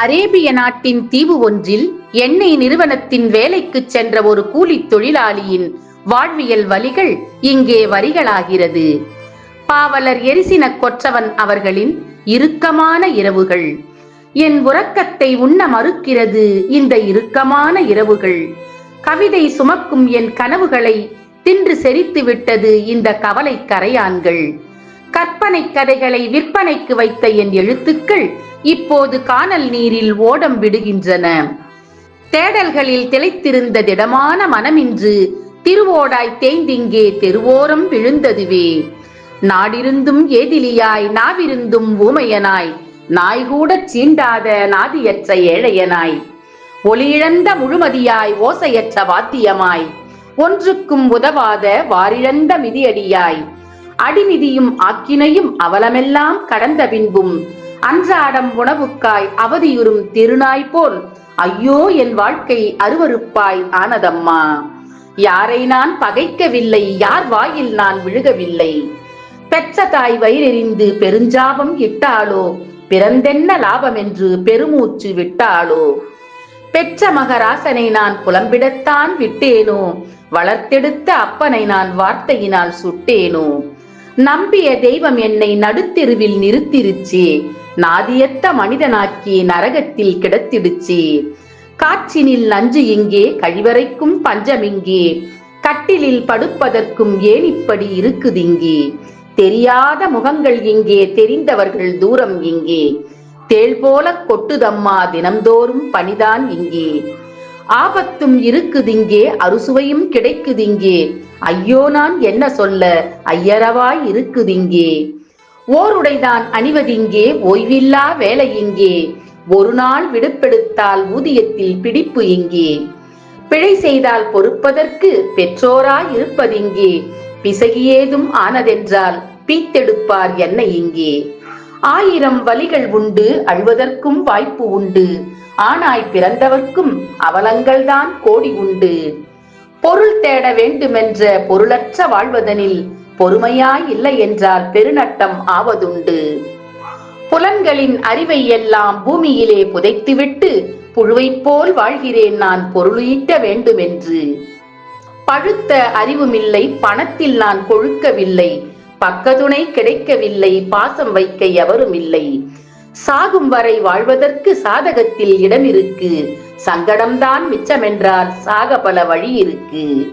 அரேபிய நாட்டின் தீவு ஒன்றில் எண்ணெய் நிறுவனத்தின் வேலைக்கு சென்ற ஒரு கூலித் தொழிலாளியின் வாழ்வியல் வழிகள் இங்கே வரிகளாகிறது. பாவலர் எரிசின கொற்றவன் அவர்களின் இறுக்கமான இரவுகள். என் உறக்கத்தை உண்ண மறுக்கிறது இந்த இறுக்கமான இரவுகள். கவிதை சுமக்கும் என் கனவுகளை தின்று செரித்து விட்டது இந்த கவலை கரையான்கள். கற்பனை கதைகளை விற்பனைக்கு வைத்த என் எழுத்துக்கள் இப்போது கானல் நீரில் ஓடம் விடுகின்றன. தேடல்களில் திளைத்திருந்த திடமான மனமின்று திருவோடாய் தேய்ந்திங்கே தெருவோரம் விழுந்ததுவே. நாடிருந்தும் ஏதிலியாய் நாவிருந்தும் ஊமையனாய் நாய் கூட சீண்டாத நாதியற்ற ஏழையனாய். ஒளியிழந்த முழுமதியாய் ஓசையற்ற வாத்தியமாய் ஒன்றுக்கும் உதவாத வாரிழந்த மிதியடியாய் அடிமிதியும் ஆக்கினையும் அவலமெல்லாம் கடந்த பின்பும். அன்றாடம் உணவுக்காய் அவதியுறும் திருநாய் போல் ஐயோ என் வாழ்க்கை அருவருப்பாய் ஆனதம்மா. யாரை நான் பகைக்கவில்லை யார் வாயில் நான் விழுகவில்லை. பெற்ற தாய் வயிறெறிந்து பெருஞ்சாபம் இட்டாளோ பிறந்தென்ன லாபம் என்று பெருமூச்சு விட்டாளோ. பெற்ற மகராசனை நான் புலம்பிடத்தான் விட்டேனோ வளர்த்தெடுத்த அப்பனை நான் வார்த்தையினால் சுட்டேனோ. நம்பிய தெய்வம் என்னை நடுத்தெருவில் நிறுத்திருச்சு. நாதியத்த மனிதனாக்கி நரகத்தில் கிடத்திடுச்சு. காற்றினில் நஞ்சு இங்கே கழிவறைக்கும் பஞ்சம் இங்கே கட்டிலில் படுப்பதற்கும் ஏன் இப்படி இருக்குதிங்கே. தெரியாத முகங்கள் இங்கே தெரிந்தவர்கள் தூரம் இங்கே தேள் போல கொட்டுதம்மா தினம்தோறும் பணிதான் இங்கே. ஆபத்தும் இருக்குதிங்கே அறுசுவையும் கிடைக்குதிங்கே. ஐயோ நான் என்ன சொல்ல? ஐயரவாய் இருக்குதிங்கே. ஓருடைதான் அணிவதிங்கே ஓய்வில்லா வேலை இங்கே ஒரு நாள் விடுப்பெடுத்தால் ஊதியத்தில் பிடிப்பு இங்கே. பிழை செய்தால் பொறுப்பதற்கு பெற்றோராய் இருப்பதிங்கே. பிசகியேதும் ஆனதென்றால் பீத்தெடுப்பார் என்ன இங்கே. ஆயிரம் வழிகள் உண்டு அழுவதற்கும் வாய்ப்பு உண்டு. ஆனாய் பிறந்தவர்க்கும் அவலங்கள்தான் கோடி உண்டு. பொருள் தேட வேண்டுமென்ற பொருளற்ற வாழ்வதனில் பொறுமையாய் இல்லை என்றால் பெருநட்டம் ஆவதுண்டு. புலன்களின் அறிவை எல்லாம் பூமியிலே புதைத்துவிட்டு புழுவைப் போல் வாழ்கிறேன் நான் பொருளீட்ட வேண்டுமென்று. பழுத்த அறிவுமில்லை பணத்தில் நான் கொழுக்கவில்லை பக்கதுணை கிடைக்கவில்லை பாசம் வைக்க எவரும் இல்லை. சாகும் வரை வாழ்வதற்கு சாதகத்தில் இடம் இருக்கு சங்கடம்தான் மிச்சமென்றால் சாக பல வழி இருக்கு.